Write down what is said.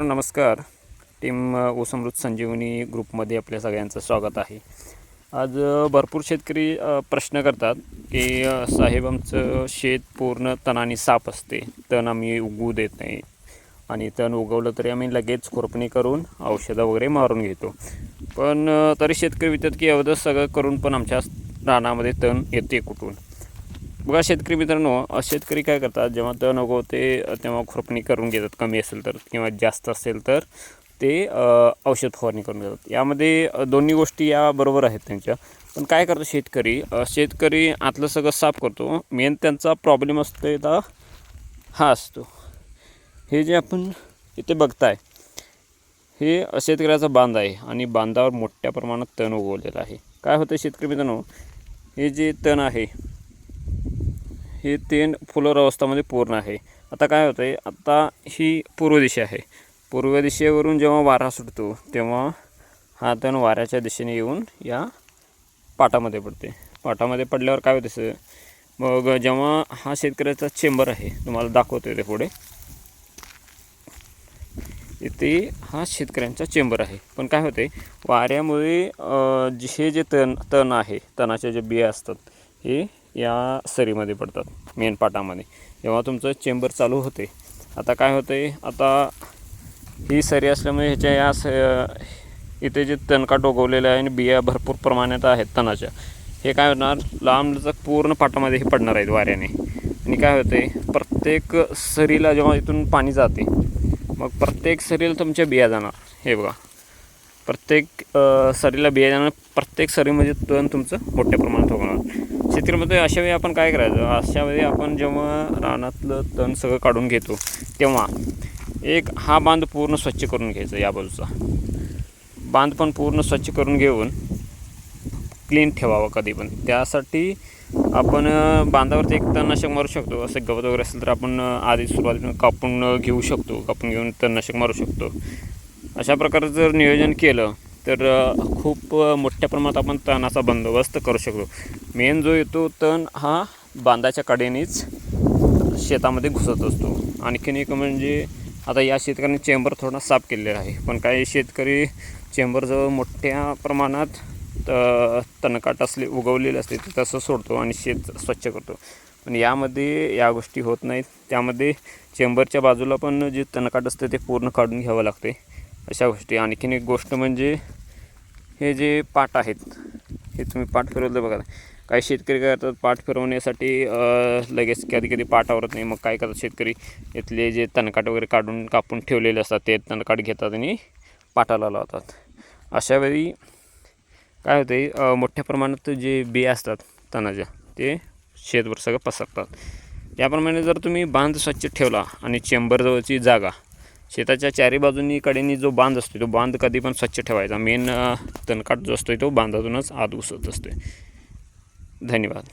नमस्कार. टीम ओसमृत संजीवनी ग्रुपमध्ये आपल्या सगळ्यांचं स्वागत आहे. आज भरपूर शेतकरी प्रश्न करतात की साहेब आमचं शेत पूर्ण तणाने साफ असते तण आम्ही उगवू देत नाही. आणि तण उगवलं तरी आम्ही लगेच खुरपणी करून औषधं वगैरे मारून घेतो. पण तरी शेतकरी विचारतात की एवढं सगळं करून पण आमच्या रानामध्ये तण येते कुठून? बघा शेतकरी मित्रांनो शेतकरी काय करतात जेव्हा तण उगवते ते तेव्हा खुरपणी करून घेतात कमी असेल तर किंवा जास्त असेल तर ते औषध फवारणी करून घेतात. यामध्ये दोन्ही गोष्टी या बरोबर आहेत त्यांच्या. पण काय करतो शेतकरी? शेतकरी आतलं सगळं साफ करतो. मेन त्यांचा प्रॉब्लेम असतो तर हा असतो. हे जे आपण इथे बघताय हे शेतकऱ्याचा बांध आहे आणि बांधावर मोठ्या प्रमाणात तण उगवलेलं आहे. काय होतं शेतकरी मित्रांनो? हे जे तण आहे हे तीन फुलर अवस्थामध्ये पूर्ण आहे. आता काय होतं आहे आता ही पूर्व दिशा आहे. पूर्व दिशेवरून जेव्हा वारा सुटतो तेव्हा हा तण वाऱ्याच्या दिशेने येऊन या पाटामध्ये पडते. पाटामध्ये पडल्यावर काय होतं मग जेव्हा हा शेतकऱ्याचा चेंबर आहे तुम्हाला दाखवतो ते पुढे. इथे हा शेतकऱ्यांचा चेंबर आहे. पण काय होते वाऱ्यामुळे जे- हे जे तण तण आहे तणाचे जे बिया असतात हे या सरीमध्ये पडतात मेन पाटामध्ये. जेव्हा तुमचं चेंबर चालू होते आता काय होते आता ही सरी असल्यामुळे ह्याच्या या स इथे जे तणका उगवलेलं आहे आणि बिया भरपूर प्रमाणात आहेत तणाच्या. हे काय होणार लांब पूर्ण पाटामध्ये हे पडणार आहेत वाऱ्याने. आणि काय होते प्रत्येक सरीला जेव्हा इथून पाणी जाते मग प्रत्येक सरीला तुमच्या बिया जाणार. हे बघा. प्रत्येक सरीला बियाणं प्रत्येक सरीमध्ये तण तुमचं मोठ्या प्रमाणात होणार. शेतीमध्ये अशा वेळी आपण काय करायचं? अशा वेळी आपण जेव्हा रानातलं तण सगळं काढून घेतो तेव्हा एक हा बांध पूर्ण स्वच्छ करून घ्यायचा या बाजूचा. बांध पण पूर्ण स्वच्छ करून घेऊन क्लीन ठेवावं कधी पण. त्यासाठी आपण बांधावरती एक तणनाशक मारू शकतो. असं गवत वगैरे असेल तर आपण आधी सुरुवातीला कापून घेऊ शकतो. कापून घेऊन तणनाशक मारू शकतो. अशा प्रकारे जर नियोजन केलं तर खूप मोठ्या प्रमाणात आपण तणाचा बंदोबस्त करू शकतो मेन जो येतो तण हा बांधाच्या कडेनेच शेतामध्ये घुसत असतो. आणखीन एक म्हणजे आता या शेतकऱ्यांनी चेंबर थोडा साफ केलेला आहे. पण काही शेतकरी चेंबरजवळ मोठ्या प्रमाणात त- तणकाट असले उगवलेले असते ते तसं सोडतो आणि शेत स्वच्छ करतो. पण यामध्ये या गोष्टी होत नाहीत. त्यामध्ये चेंबरच्या बाजूला पण जे तणकाट असते ते पूर्ण काढून घ्यावं लागते अशा गोष्टी. आणखीन एक गोष्ट म्हणजे हे जे पाट आहेत हे तुम्ही पाठ फिरवलं बघा. काही शेतकरी काय करतात पाठ फिरवण्यासाठी लगेच कधी कधी पाठ आवरत नाही. मग काय करतात शेतकरी? इथले जे तणकाट वगैरे काढून कापून ठेवलेले असतात ते तणकाट घेतात आणि पाटाला लावतात. अशा वेळी काय होते मोठ्या प्रमाणात जे बिया असतात तणाच्या ते शेतभर सगळं पसरतात. त्याप्रमाणे जर तुम्ही बांध स्वच्छ ठेवला आणि चेंबरजवळची जागा शेताच्या चारी बाजूंनी कडेनी जो बांध असतो तो बांध कधी पण स्वच्छ ठेवायचा. मेन तणकाट जो असतो तो बांधातूनच आत घुसत असतो धन्यवाद.